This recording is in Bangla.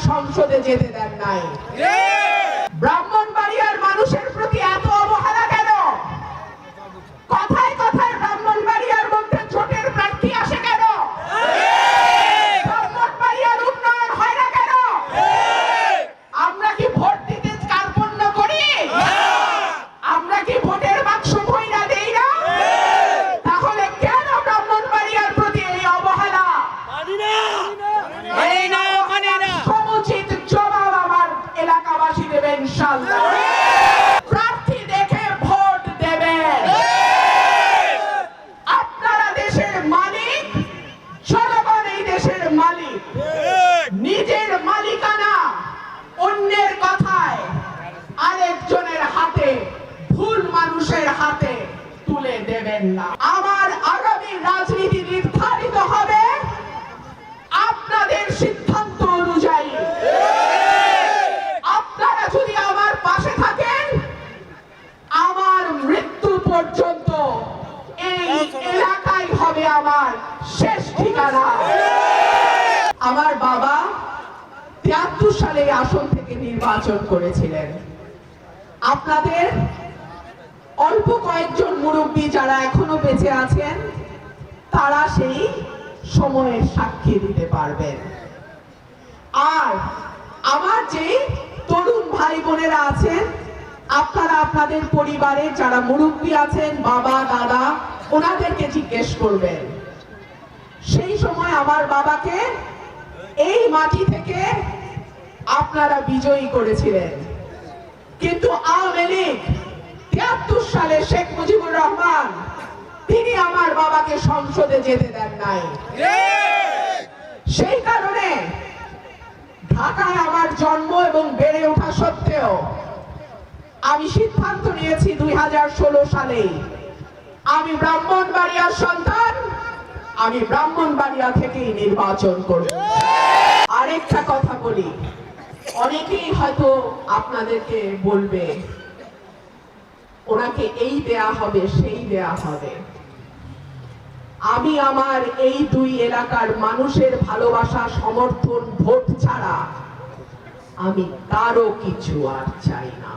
সংসদে যেতে দেন নাই। আমার আগামী রাজনীতি নির্ধারিত হবে আপনাদের সিদ্ধান্ত অনুযায়ী। আপনারা যদি আমার পাশে থাকেন, আমার মৃত্যু পর্যন্ত এই এলাকায় হবে আমার শেষ ঠিকানা। আমার বাবা তিয়াত্তর সালে আসন থেকে নির্বাচন করেছিলেন। আপনাদের অল্প কয়েকজন মুরব্বী যারা এখনও বেঁচে আছেন, তারা সেই সময়ের সাক্ষী দিতে পারবেন। আর আমার যে তরুণ ভাই বোনেরা আছেন, আপনারা আপনাদের পরিবারের যারা মুরব্বী আছেন, বাবা, দাদা, ওনাদেরকে জিজ্ঞেস করবেন। সেই সময় আমার বাবাকে এই মাটি থেকে আপনারা বিজয়ী করেছিলেন। কিন্তু আওয়ামী লীগ তিয়াত্তর সালে শেখ মুজিবুর রহমান তিনি আমার বাবাকে সংসদে যেতে দেন নাই। সেই কারণে ঢাকায় আমার জন্ম এবং বেড়ে ওঠা সত্ত্বেও আমি সিদ্ধান্ত নিয়েছি দুই হাজার ষোলো সালে আমি ব্রাহ্মণবাড়িয়ার সন্তান আমি ব্রাহ্মণবাড়িয়া থেকেই নির্বাচন করব। আরেকটা কথা বলি অনেকেই হয়তো আপনাদেরকে বলবে ওনাকে এই দেয়া হবে, সেই দেয়া হবে। আমি আমার এই দুই এলাকার মানুষের ভালোবাসা, সমর্থন, ভোট ছাড়া আমি তারও কিছু আর চাই না।